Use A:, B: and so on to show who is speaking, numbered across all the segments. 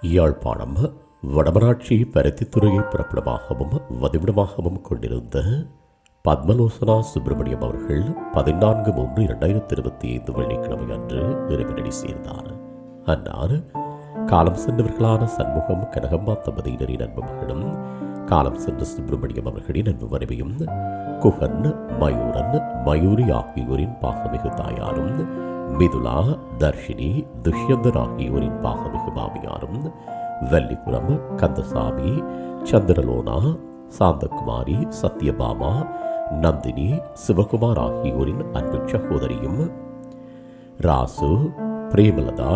A: யாழ்ப்பாணம் வடமராட்சி பருத்தித்துறையை பிறப்பிடமாகவும் வதிவிடமாகவும் கொண்டிருந்த பத்மலோசனா சுப்பிரமணியம் அவர்கள் பதினான்கு மூன்று இரண்டாயிரத்தி இருபத்தி ஐந்து வெள்ளிக்கிழமை அன்று இறைவனடி சேர்ந்தார். அன்னார் காலம் சென்றவர்களான சண்முகம் கனகம்மா தம்பதியினரின் அன்புகளும் காலம் சென்ற சுப்பிரமணியம் அவர்களின் அன்பு மனைவியும் குகன் மயூரன் மயூரி ஆகியோரின் பாகமிகு தாயாரும் மிதுலா தர்ஷினி துஷ்யந்தன் ஆகியோரின் பாகமிகு மாமியாரும் வல்லிபுரம் கந்தசாமி சந்திரலோனா சாந்தகுமாரி சத்யபாமா நந்தினி சிவகுமார் ஆகியோரின் அன்பு சகோதரியும் ராசு பிரேமலதா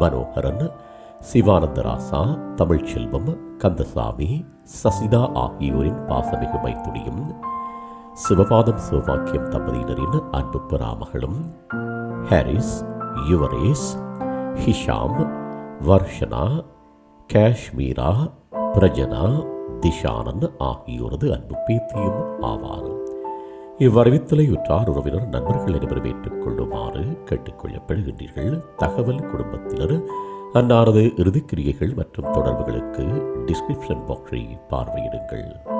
A: மனோகரன் சிவானந்தராசா தமிழ்ச்செல்வம் கந்தசாமி சசிதா ஆகியோரின் பாசமிகு மைத்துடியும் சிவபாதம் சிவபாக்கியம் தம்பதியினரின் அன்பு பெறாமகளும் ஹாரிஸ் யுவரேஸ் ஹிஷாம் வர்ஷனா காஷ்மீரா பிரஜனா திஷானன் ஆகியோரது அன்பு பேத்தியும் ஆவார் இவ்வறிவித்தலை உற்றார் உறவினர் நண்பர்கள் அனைவரும் ஏற்றுக்கொள்ளுமாறு கேட்டுக்கொள்ளப்படுகின்றீர்கள். தகவல் குடும்பத்தினர் அன்னாரது இறுதிக்கிரியைகள் மற்றும் தொடர்புகளுக்கு டிஸ்கிரிப்ஷன் பாக்ஸை பார்வையிடுங்கள்.